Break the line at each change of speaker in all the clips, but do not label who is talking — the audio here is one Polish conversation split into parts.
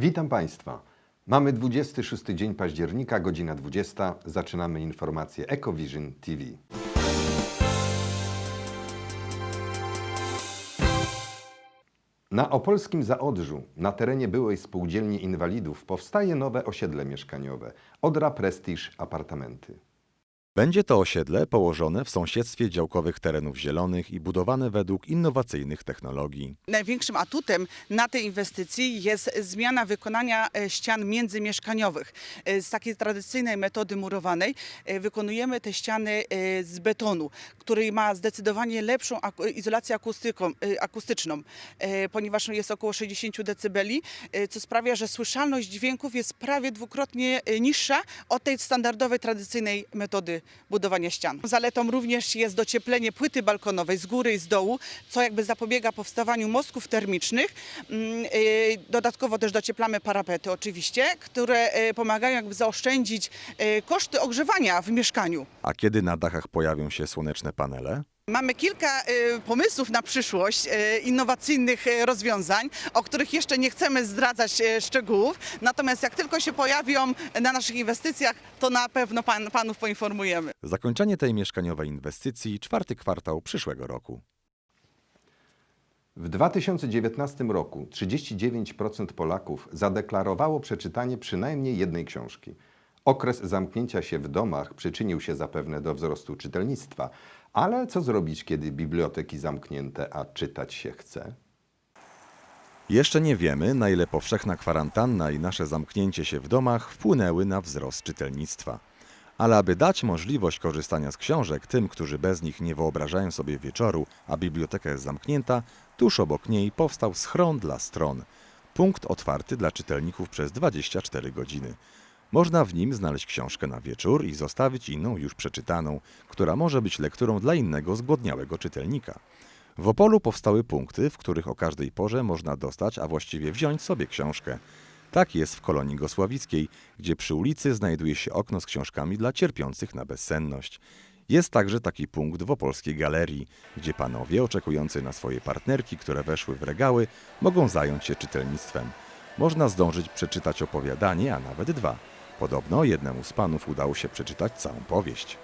Witam Państwa. Mamy 26 dzień października, godzina 20. Zaczynamy informację EcoVision TV. Na opolskim Zaodrzu, na terenie byłej spółdzielni inwalidów, powstaje nowe osiedle mieszkaniowe Odra Prestige Apartamenty.
Będzie to osiedle położone w sąsiedztwie działkowych terenów zielonych i budowane według innowacyjnych technologii.
Największym atutem na tej inwestycji jest zmiana wykonania e, ścian międzymieszkaniowych. E, Z takiej tradycyjnej metody murowanej e, wykonujemy te ściany z betonu, który ma zdecydowanie lepszą izolację akustyką, akustyczną, ponieważ jest około 60 dB, co sprawia, że słyszalność dźwięków jest prawie dwukrotnie niższa od tej standardowej, tradycyjnej metody budowania ścian. Zaletą również jest docieplenie płyty balkonowej z góry i z dołu, co jakby zapobiega powstawaniu mostków termicznych. Mm, y, Dodatkowo też docieplamy parapety oczywiście, które y, pomagają jakby zaoszczędzić y, koszty ogrzewania w mieszkaniu.
A kiedy na dachach pojawią się słoneczne panele?
Mamy kilka y, pomysłów na przyszłość, y, innowacyjnych y, rozwiązań, o których jeszcze nie chcemy zdradzać szczegółów. Natomiast jak tylko się pojawią na naszych inwestycjach, to na pewno pan, panów poinformujemy.
Zakończenie tej mieszkaniowej inwestycji czwarty kwartał przyszłego roku.
W 2019 roku 39% Polaków zadeklarowało przeczytanie przynajmniej jednej książki. Okres zamknięcia się w domach przyczynił się zapewne do wzrostu czytelnictwa, ale co zrobić, kiedy biblioteki zamknięte, a czytać się chce?
Jeszcze nie wiemy, na ile powszechna kwarantanna i nasze zamknięcie się w domach wpłynęły na wzrost czytelnictwa. Ale aby dać możliwość korzystania z książek tym, którzy bez nich nie wyobrażają sobie wieczoru, a biblioteka jest zamknięta, tuż obok niej powstał schron dla stron. Punkt otwarty dla czytelników przez 24 godziny. Można w nim znaleźć książkę na wieczór i zostawić inną już przeczytaną, która może być lekturą dla innego zgłodniałego czytelnika. W Opolu powstały punkty, w których o każdej porze można dostać, a właściwie wziąć sobie książkę. Tak jest w kolonii Gosławickiej, gdzie przy ulicy znajduje się okno z książkami dla cierpiących na bezsenność. Jest także taki punkt w opolskiej galerii, gdzie panowie oczekujący na swoje partnerki, które weszły w regały, mogą zająć się czytelnictwem. Można zdążyć przeczytać opowiadanie, a nawet dwa. Podobno jednemu z panów udało się przeczytać całą powieść.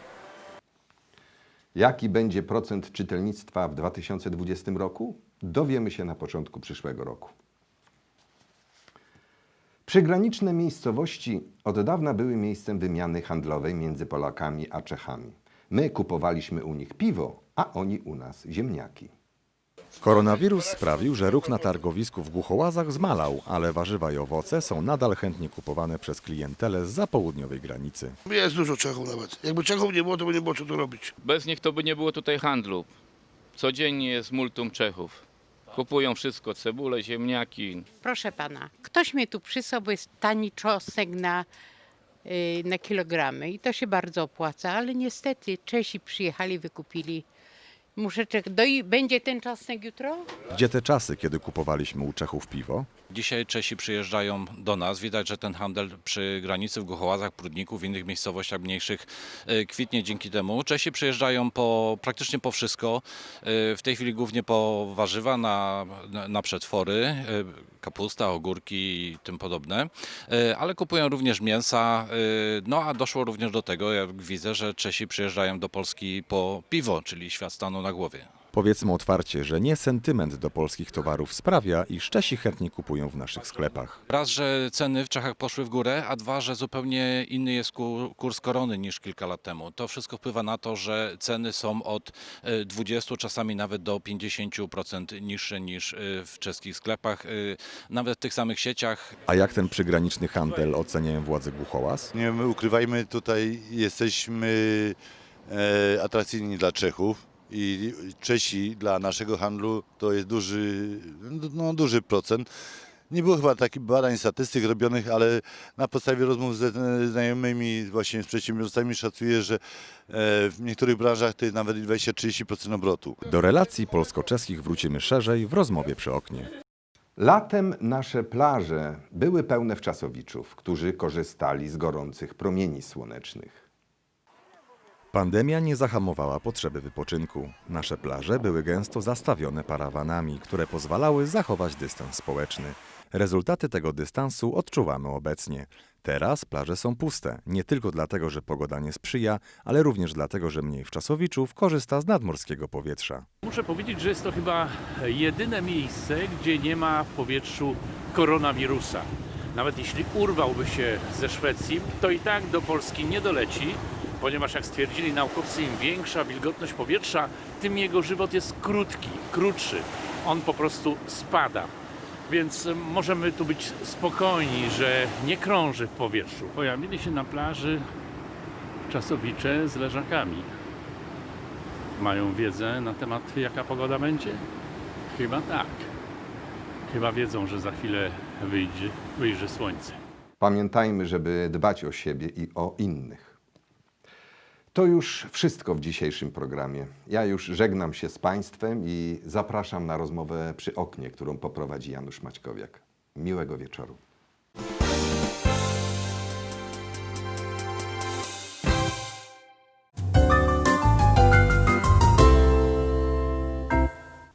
Jaki będzie procent czytelnictwa w 2020 roku? Dowiemy się na początku przyszłego roku. Przygraniczne miejscowości od dawna były miejscem wymiany handlowej między Polakami a Czechami. My kupowaliśmy u nich piwo, a oni u nas ziemniaki.
Koronawirus sprawił, że ruch na targowisku w Głuchołazach zmalał, ale warzywa i owoce są nadal chętnie kupowane przez klientelę z południowej granicy.
Jest dużo Czechów nawet. Jakby Czechów nie było, to by nie było co tu robić.
Bez nich to by nie było tutaj handlu. Codziennie jest multum Czechów. Kupują wszystko, cebulę, ziemniaki.
Proszę pana, ktoś mnie tu przysłał, bo jest tani czosnek na, y, na kilogramy i to się bardzo opłaca, ale niestety Czesi przyjechali, wykupili. Muszę czekać. Będzie ten czosnek jutro?
Gdzie te czasy, kiedy kupowaliśmy u Czechów piwo?
Dzisiaj Czesi przyjeżdżają do nas. Widać, że ten handel przy granicy w Głuchołazach, Prudniku, w innych miejscowościach mniejszych e, kwitnie dzięki temu. Czesi przyjeżdżają po, praktycznie po wszystko. E, W tej chwili głównie po warzywa na, na, przetwory, e, kapusta, ogórki i tym podobne. Ale kupują również mięsa. No a doszło również do tego, jak widzę, że Czesi przyjeżdżają do Polski po piwo, czyli świat stanął na głowie.
Powiedzmy otwarcie, że nie sentyment do polskich towarów sprawia, iż Czesi chętnie kupują w naszych sklepach.
Raz, że ceny w Czechach poszły w górę, a dwa, że zupełnie inny jest ku- kurs korony niż kilka lat temu. To wszystko wpływa na to, że ceny są od e, 20, czasami nawet do 50% niższe niż e, w czeskich sklepach. e, Nawet w tych samych sieciach
A jak ten przygraniczny handel oceniają władze Głuchołaz?
Nie my ukrywajmy, tutaj jesteśmy e, atrakcyjni dla Czechów i Czesi dla naszego handlu to jest duży, no, duży procent. Nie było chyba takich badań, statystyk robionych, ale na podstawie rozmów ze znajomymi, właśnie z przedsiębiorcami szacuję, że e, w niektórych branżach to jest nawet 20-30% obrotu.
Do relacji polsko-czeskich wrócimy szerzej w rozmowie przy oknie.
Latem nasze plaże były pełne wczasowiczów, którzy korzystali z gorących promieni słonecznych.
Pandemia nie zahamowała potrzeby wypoczynku. Nasze plaże były gęsto zastawione parawanami, które pozwalały zachować dystans społeczny. Rezultaty tego dystansu odczuwamy obecnie. Teraz plaże są puste, nie tylko dlatego, że pogoda nie sprzyja, ale również dlatego, że mniej wczasowiczów korzysta z nadmorskiego powietrza.
Muszę powiedzieć, że jest to chyba jedyne miejsce, gdzie nie ma w powietrzu koronawirusa. Nawet jeśli urwałby się ze Szwecji, to i tak do Polski nie doleci, ponieważ jak stwierdzili naukowcy, im większa wilgotność powietrza, tym jego żywot jest krótki, krótszy. On po prostu spada. Więc możemy tu być spokojni, że nie krąży w powietrzu. Pojawili się na plaży czasowicze z leżakami. Mają wiedzę na temat jaka pogoda będzie? Chyba tak. Chyba wiedzą, że za chwilę wyjdzie, wyjrzy słońce.
Pamiętajmy, żeby dbać o siebie i o innych. To już wszystko w dzisiejszym programie. Ja już żegnam się z Państwem i zapraszam na rozmowę przy oknie, którą poprowadzi Janusz Maćkowiak. Miłego wieczoru.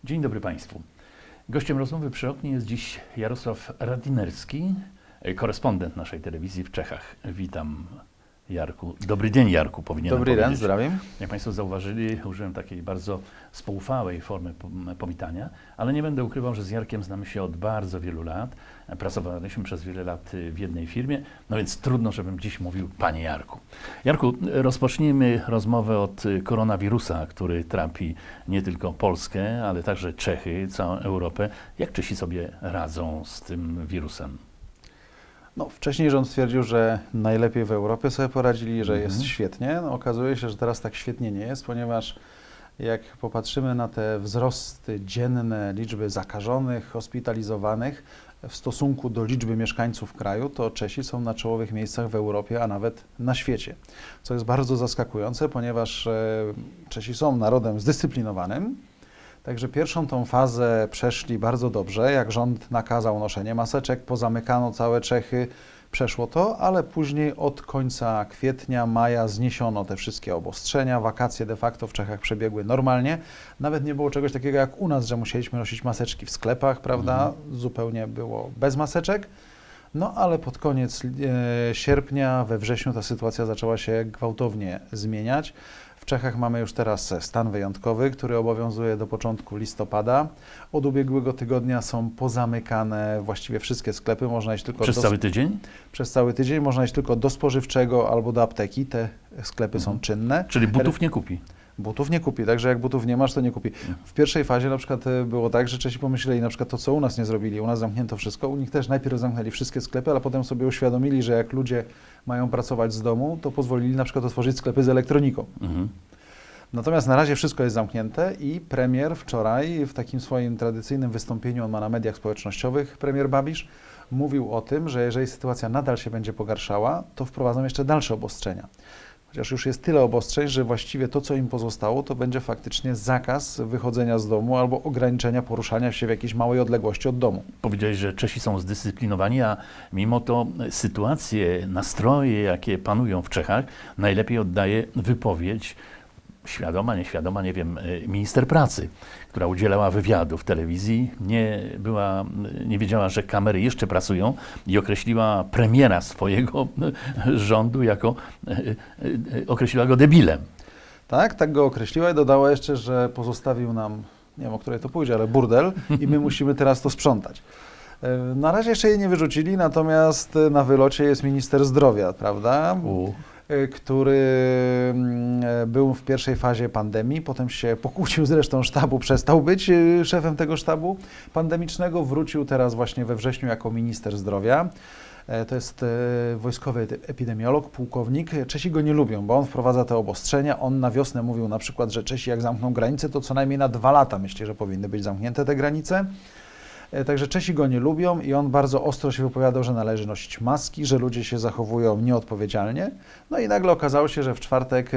Dzień dobry Państwu. Gościem rozmowy przy oknie jest dziś Jarosław Radinerski, korespondent naszej telewizji w Czechach. Witam Jarku. Dobry dzień Jarku, powinienem
Dobry dzień,
powiedzieć.
zdrowie.
Jak Państwo zauważyli, użyłem takiej bardzo spoufałej formy po- powitania, ale nie będę ukrywał, że z Jarkiem znamy się od bardzo wielu lat. Pracowaliśmy przez wiele lat y, w jednej firmie, no więc trudno, żebym dziś mówił Panie Jarku. Jarku, rozpocznijmy rozmowę od y, koronawirusa, który trapi nie tylko Polskę, ale także Czechy, całą Europę. Jak Czesi sobie radzą z tym wirusem?
No, wcześniej rząd stwierdził, że najlepiej w Europie sobie poradzili, że jest
Mhm.
świetnie. No, okazuje się, że teraz tak świetnie nie jest, ponieważ jak popatrzymy na te wzrosty dzienne liczby zakażonych, hospitalizowanych w stosunku do liczby mieszkańców kraju, to Czesi są na czołowych miejscach w Europie, a nawet na świecie. Co jest bardzo zaskakujące, ponieważ e, Czesi są narodem zdyscyplinowanym, Także pierwszą tą fazę przeszli bardzo dobrze, jak rząd nakazał noszenie maseczek, pozamykano całe Czechy, przeszło to, ale później od końca kwietnia, maja zniesiono te wszystkie obostrzenia, wakacje de facto w Czechach przebiegły normalnie. Nawet nie było czegoś takiego jak u nas, że musieliśmy nosić maseczki w sklepach, prawda? Zupełnie było bez maseczek. No ale pod koniec e, sierpnia, we wrześniu ta sytuacja zaczęła się gwałtownie zmieniać. W Czechach mamy już teraz stan wyjątkowy, który obowiązuje do początku listopada. Od ubiegłego tygodnia są pozamykane właściwie wszystkie sklepy. Można iść tylko
Przez
do,
cały tydzień?
przez cały tydzień. Można iść tylko do spożywczego albo do apteki. Te sklepy są czynne.
Czyli butów nie kupi.
Butów nie kupi, także jak butów nie masz, to nie kupi. W pierwszej fazie na przykład e, było tak, że Czesi pomyśleli na przykład to, co u nas nie zrobili. U nas zamknięto wszystko, u nich też najpierw zamknęli wszystkie sklepy, ale potem sobie uświadomili, że jak ludzie mają pracować z domu, to pozwolili na przykład otworzyć sklepy z elektroniką.
Mhm.
Natomiast na razie wszystko jest zamknięte i premier wczoraj w takim swoim tradycyjnym wystąpieniu, on ma na mediach społecznościowych, premier Babisz, mówił o tym, że jeżeli sytuacja nadal się będzie pogarszała, to wprowadzą jeszcze dalsze obostrzenia. Chociaż już jest tyle obostrzeń, że właściwie to, co im pozostało, to będzie faktycznie zakaz wychodzenia z domu albo ograniczenia poruszania się w jakiejś małej odległości od domu.
Powiedziałeś, że Czesi są zdyscyplinowani, a mimo to sytuacje, nastroje, jakie panują w Czechach, najlepiej oddaje wypowiedź świadoma, nieświadoma, nie wiem, y, minister pracy, która udzielała wywiadu w telewizji, nie, była, nie wiedziała, że kamery jeszcze pracują i określiła premiera swojego rządu jako, y, y, określiła go debilem.
Tak, tak go określiła i dodała jeszcze, że pozostawił nam, nie wiem o której to pójdzie, ale burdel i my musimy teraz to sprzątać. E, Na razie jeszcze jej nie wyrzucili, natomiast e, na wylocie jest minister zdrowia, prawda?
U.
E, Który mm, e, był w pierwszej fazie pandemii, potem się pokłócił z resztą sztabu, przestał być e, szefem tego sztabu pandemicznego, wrócił teraz właśnie we wrześniu jako minister zdrowia. To jest wojskowy epidemiolog, pułkownik. Czesi go nie lubią, bo on wprowadza te obostrzenia. On na wiosnę mówił na przykład, że Czesi jak zamkną granice, to co najmniej na dwa lata myśli, że powinny być zamknięte te granice. E, Także Czesi go nie lubią i on bardzo ostro się wypowiadał, że należy nosić maski, że ludzie się zachowują nieodpowiedzialnie. No i nagle okazało się, że w czwartek e,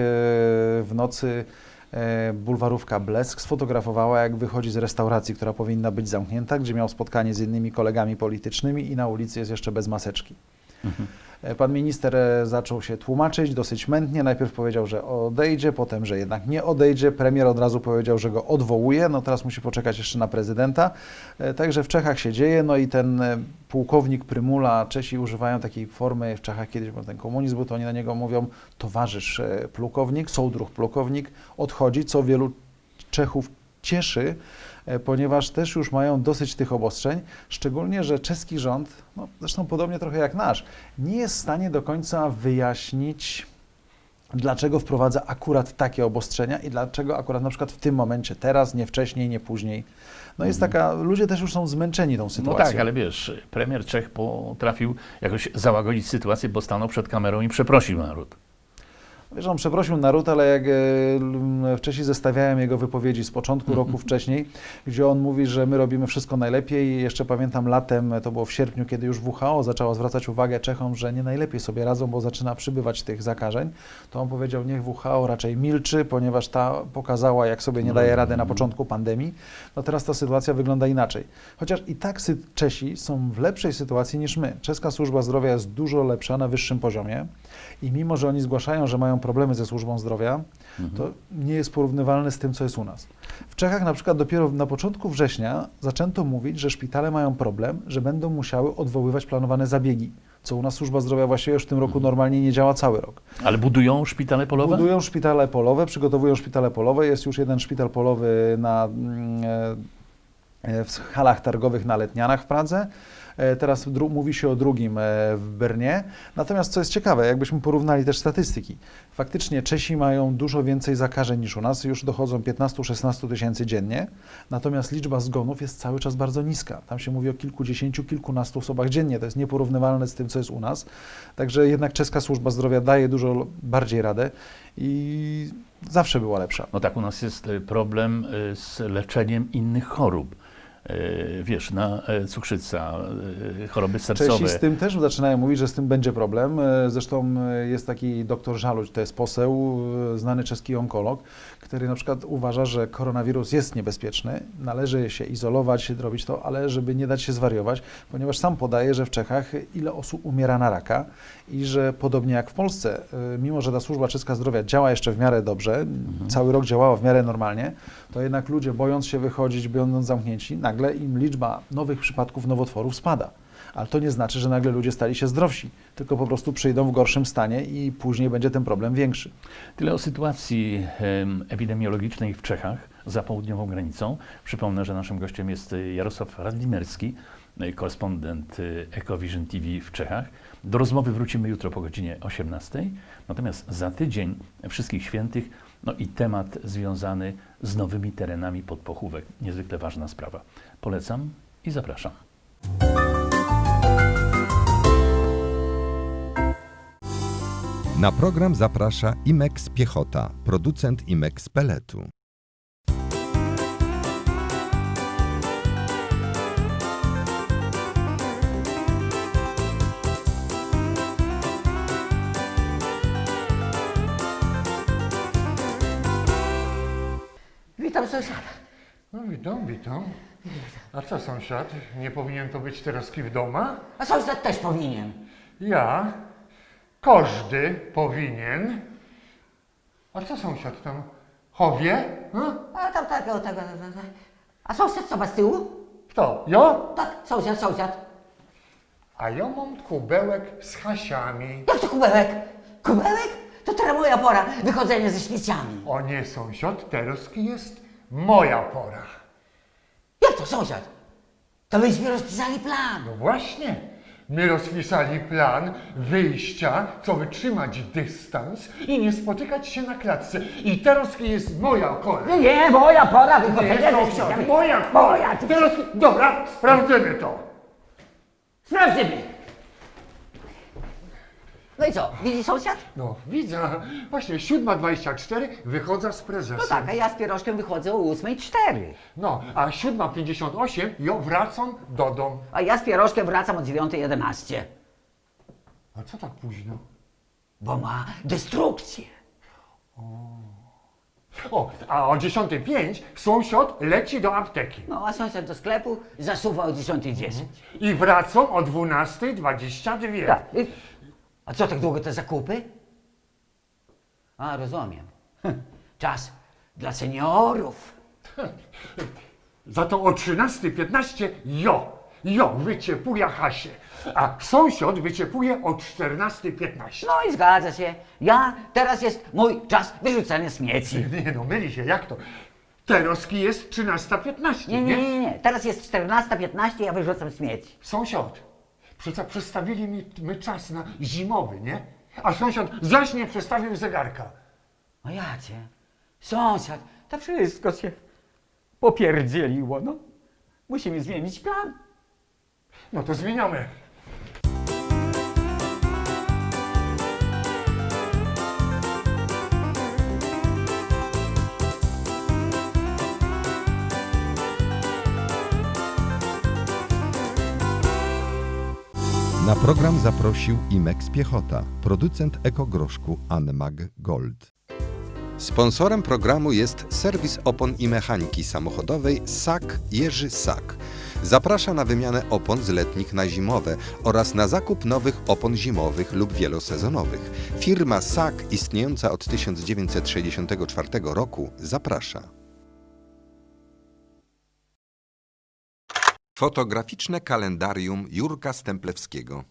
w nocy e, bulwarówka Blesk sfotografowała, jak wychodzi z restauracji, która powinna być zamknięta, gdzie miał spotkanie z innymi kolegami politycznymi i na ulicy jest jeszcze bez maseczki. E, Pan minister e, zaczął się tłumaczyć dosyć mętnie. Najpierw powiedział, że odejdzie, potem, że jednak nie odejdzie. Premier od razu powiedział, że go odwołuje. No teraz musi poczekać jeszcze na prezydenta. E, Także w Czechach się dzieje. No i ten e, pułkownik Prymula, Czesi używają takiej formy, w Czechach kiedyś był ten komunizm, był, to oni na niego mówią towarzysz e, pułkownik, sołdruch pułkownik, odchodzi, co wielu Czechów cieszy, e, ponieważ też już mają dosyć tych obostrzeń, szczególnie, że czeski rząd, no zresztą podobnie trochę jak nasz, nie jest w stanie do końca wyjaśnić, dlaczego wprowadza akurat takie obostrzenia i dlaczego akurat na przykład w tym momencie, teraz, nie wcześniej, nie później. No jest taka, ludzie też już są zmęczeni tą
No
sytuacją.
tak, ale wiesz, premier Czech potrafił jakoś załagodzić sytuację, bo stanął przed kamerą i przeprosił naród.
Wiesz, on przeprosił naród, ale jak e, wcześniej zestawiałem jego wypowiedzi z początku roku wcześniej, gdzie on mówi, że my robimy wszystko najlepiej. Jeszcze pamiętam latem, to było w sierpniu, kiedy już WHO zaczęła zwracać uwagę Czechom, że nie najlepiej sobie radzą, bo zaczyna przybywać tych zakażeń. To on powiedział, niech WHO raczej milczy, ponieważ ta pokazała, jak sobie nie daje rady na początku pandemii. No teraz ta sytuacja wygląda inaczej. Chociaż i tak Czesi są w lepszej sytuacji niż my. Czeska służba zdrowia jest dużo lepsza, na wyższym poziomie. I mimo, że oni zgłaszają, że mają problemy ze służbą zdrowia, to nie jest porównywalne z tym, co jest u nas. W Czechach na przykład dopiero na początku września zaczęto mówić, że szpitale mają problem, że będą musiały odwoływać planowane zabiegi, co u nas służba zdrowia właściwie już w tym roku normalnie nie działa cały rok.
Ale budują szpitale polowe?
Budują szpitale polowe, przygotowują szpitale polowe. Jest już jeden szpital polowy na, mm, e, w halach targowych na Letnianach w Pradze. E, Teraz mówi się o drugim e, w Bernie. Natomiast co jest ciekawe, jakbyśmy porównali też statystyki. Faktycznie Czesi mają dużo więcej zakażeń niż u nas, już dochodzą 15-16 tysięcy dziennie, natomiast liczba zgonów jest cały czas bardzo niska. Tam się mówi o kilkudziesięciu, kilkunastu osobach dziennie. To jest nieporównywalne z tym, co jest u nas. Także jednak czeska służba zdrowia daje dużo bardziej radę i zawsze była lepsza.
No tak, u nas jest e, problem e, z leczeniem innych chorób. E, Wiesz, na e, cukrzyca, e, choroby sercowe.
Czesi z tym też zaczynają mówić, że z tym będzie problem. Zresztą jest taki doktor Żaluć, to jest poseł, znany czeski onkolog, który na przykład uważa, że koronawirus jest niebezpieczny, należy się izolować, robić to, ale żeby nie dać się zwariować, ponieważ sam podaje, że w Czechach ile osób umiera na raka i że podobnie jak w Polsce, mimo że ta służba czeska zdrowia działa jeszcze w miarę dobrze, cały rok działała w miarę normalnie, to jednak ludzie bojąc się wychodzić, będąc zamknięci, nagle im liczba nowych przypadków nowotworów spada. Ale to nie znaczy, że nagle ludzie stali się zdrowsi, tylko po prostu przyjdą w gorszym stanie i później będzie ten problem większy.
Tyle o sytuacji em, epidemiologicznej w Czechach za południową granicą. Przypomnę, że naszym gościem jest Jarosław Radlimerski, korespondent y, Ecovision TV w Czechach. Do rozmowy wrócimy jutro po godzinie 18. Natomiast za tydzień Wszystkich Świętych, no i temat związany z nowymi terenami pod Pochówek. Niezwykle ważna sprawa. Polecam i zapraszam.
Na program zaprasza Imex Piechota, producent Imex Peletu.
Witam sąsiada.
No witam, witam. A co sąsiad? Nie powinien to być teraz w doma?
A sąsiad też powinien.
Ja? Każdy powinien. A co sąsiad tam? Chowie? No?
A tam tak, o tego. A sąsiad co ma z tyłu?
Kto? Ja?
Tak, sąsiad, sąsiad.
A ja mam kubełek z hasiami.
Jak to kubełek? Kubełek? To teraz moja pora wychodzenia ze śmieciami.
O nie, sąsiad, teraz jest moja pora.
Jak to sąsiad? To myśmy rozpisali plan.
No właśnie. My rozpisali plan wyjścia, co wytrzymać dystans i nie spotykać się na klatce. I teraz jest moja pora.
Nie, nie, moja pora
Nie,
wychodzenia ze
sąsiad,
śmieciami.
moja
Moja.
Teraz, dobra, sprawdzimy to.
Sprawdźmy. No i co, widzi sąsiad?
No, widzę. Właśnie, 7.24 wychodzę z prezesem.
No tak, a ja z pierożkiem wychodzę o 8.04.
No, a 7.58 ja wracam do domu.
A ja z pierożkiem wracam o 9.11.
A co tak późno?
Bo ma destrukcję.
O, a o 10.05 sąsiad leci do apteki.
No, a sąsiad do sklepu zasuwa o 10.10.
I wracam o 12.22.
Tak. A co tak długo te zakupy? A, rozumiem. Hm, Czas dla seniorów.
Za to o 13.15 jo, jo wyciepuje Hasie, a sąsiad wyciepuje o 14.15.
No i zgadza się. Ja, teraz jest mój czas wyrzucania śmieci.
Nie no, myli się, jak to? Teroski jest 13.15,
Nie, nie, nie, nie. Teraz jest 14.15, ja wyrzucam śmieci.
Sąsiad, przecież przestawili mi my czas na zimowy, nie? A sąsiad zaś nie przestawił zegarka.
A ja cię. Sąsiad, to wszystko się popierdzieliło, no. Musimy zmienić plan.
No to zmieniamy.
Na program zaprosił Imex Piechota, producent ekogroszku Anmag Gold. Sponsorem programu jest serwis opon i mechaniki samochodowej SAK Jerzy SAK. Zaprasza na wymianę opon z letnich na zimowe oraz na zakup nowych opon zimowych lub wielosezonowych. Firma SAK, istniejąca od 1964 roku, zaprasza. Fotograficzne kalendarium Jurka Stemplewskiego.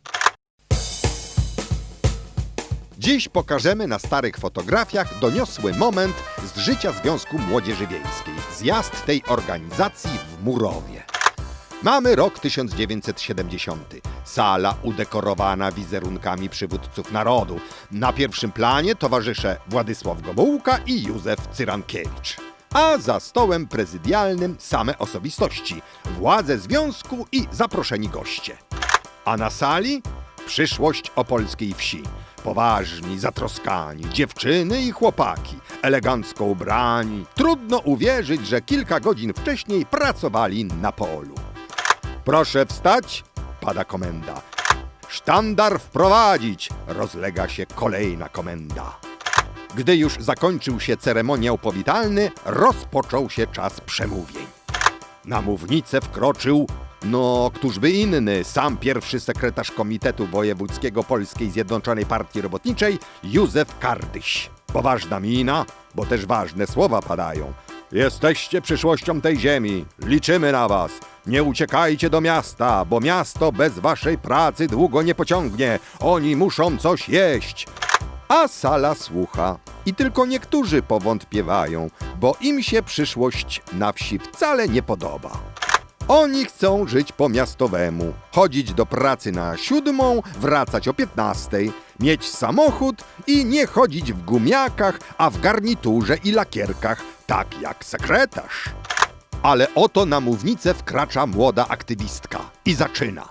Dziś pokażemy na starych fotografiach doniosły moment z życia Związku Młodzieży Wiejskiej. Zjazd tej organizacji w Murowie. Mamy rok 1970. Sala udekorowana wizerunkami przywódców narodu. Na pierwszym planie towarzysze Władysław Gomułka i Józef Cyrankiewicz. A za stołem prezydialnym same osobistości, władze związku i zaproszeni goście. A na sali przyszłość opolskiej wsi. Poważni, zatroskani, dziewczyny i chłopaki, elegancko ubrani. Trudno uwierzyć, że kilka godzin wcześniej pracowali na polu. Proszę wstać, pada komenda. Sztandar wprowadzić, rozlega się kolejna komenda. Gdy już zakończył się ceremoniał powitalny, rozpoczął się czas przemówień. Na mównicę wkroczył, no, któż by inny, sam pierwszy sekretarz Komitetu Wojewódzkiego Polskiej Zjednoczonej Partii Robotniczej, Józef Kardyś. Poważna mina, bo też ważne słowa padają. Jesteście przyszłością tej ziemi, liczymy na was. Nie uciekajcie do miasta, bo miasto bez waszej pracy długo nie pociągnie. Oni muszą coś jeść. A sala słucha. I tylko niektórzy powątpiewają, bo im się przyszłość na wsi wcale nie podoba. Oni chcą żyć po miastowemu, chodzić do pracy na siódmą, wracać o piętnastej, mieć samochód i nie chodzić w gumiakach, a w garniturze i lakierkach, tak jak sekretarz. Ale oto na mównicę wkracza młoda aktywistka i zaczyna.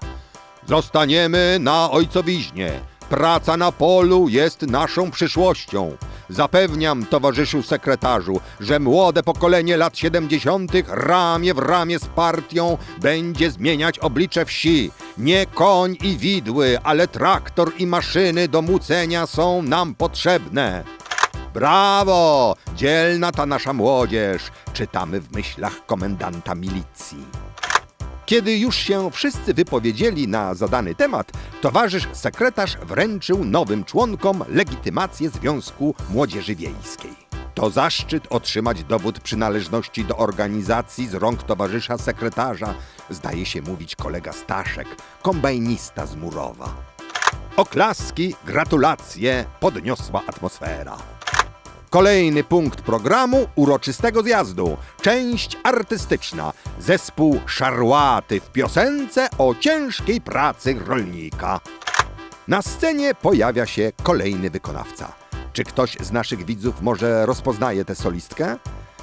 Zostaniemy na ojcowiźnie. Praca na polu jest naszą przyszłością. Zapewniam, towarzyszu sekretarzu, że młode pokolenie lat 70. ramię w ramię z partią będzie zmieniać oblicze wsi. Nie koń i widły, ale traktor i maszyny do mucenia są nam potrzebne. Brawo! Dzielna ta nasza młodzież, czytamy w myślach komendanta milicji. Kiedy już się wszyscy wypowiedzieli na zadany temat, towarzysz sekretarz wręczył nowym członkom legitymację Związku Młodzieży Wiejskiej. To zaszczyt otrzymać dowód przynależności do organizacji z rąk towarzysza sekretarza, zdaje się mówić kolega Staszek, kombajnista z Murowa. Oklaski, gratulacje, podniosła atmosfera. Kolejny punkt programu uroczystego zjazdu. Część artystyczna. Zespół Szarłaty w piosence o ciężkiej pracy rolnika. Na scenie pojawia się kolejny wykonawca. Czy ktoś z naszych widzów może rozpoznaje tę solistkę?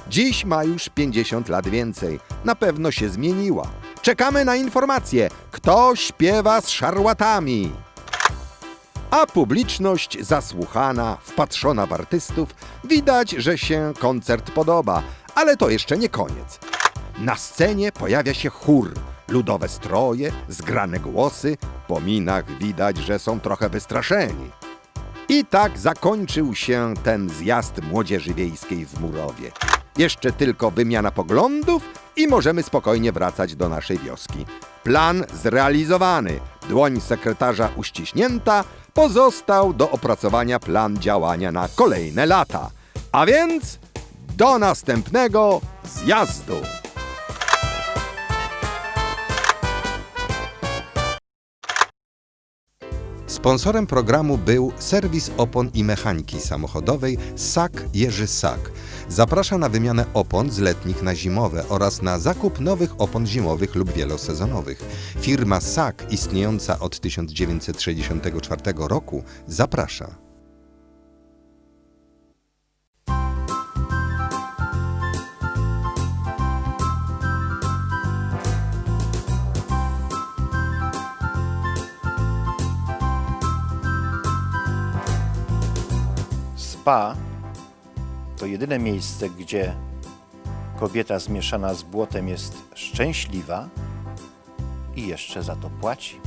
Dziś ma już 50 lat więcej. Na pewno się zmieniła. Czekamy na informację, kto śpiewa z szarłatami a publiczność zasłuchana, wpatrzona w artystów, widać, że się koncert podoba, ale to jeszcze nie koniec. Na scenie pojawia się chór, ludowe stroje, zgrane głosy, po minach widać, że są trochę wystraszeni. I tak zakończył się ten zjazd młodzieży wiejskiej w Murowie. Jeszcze tylko wymiana poglądów i możemy spokojnie wracać do naszej wioski. Plan zrealizowany. Dłoń sekretarza uściśnięta. Pozostał do opracowania plan działania na kolejne lata. A więc do następnego zjazdu. Sponsorem programu był serwis opon i mechaniki samochodowej SAK Jerzy Sak. Zaprasza na wymianę opon z letnich na zimowe oraz na zakup nowych opon zimowych lub wielosezonowych. Firma SAK, istniejąca od 1964 roku, zaprasza.
Spa to jedyne miejsce, gdzie kobieta zmieszana z błotem jest szczęśliwa i jeszcze za to płaci.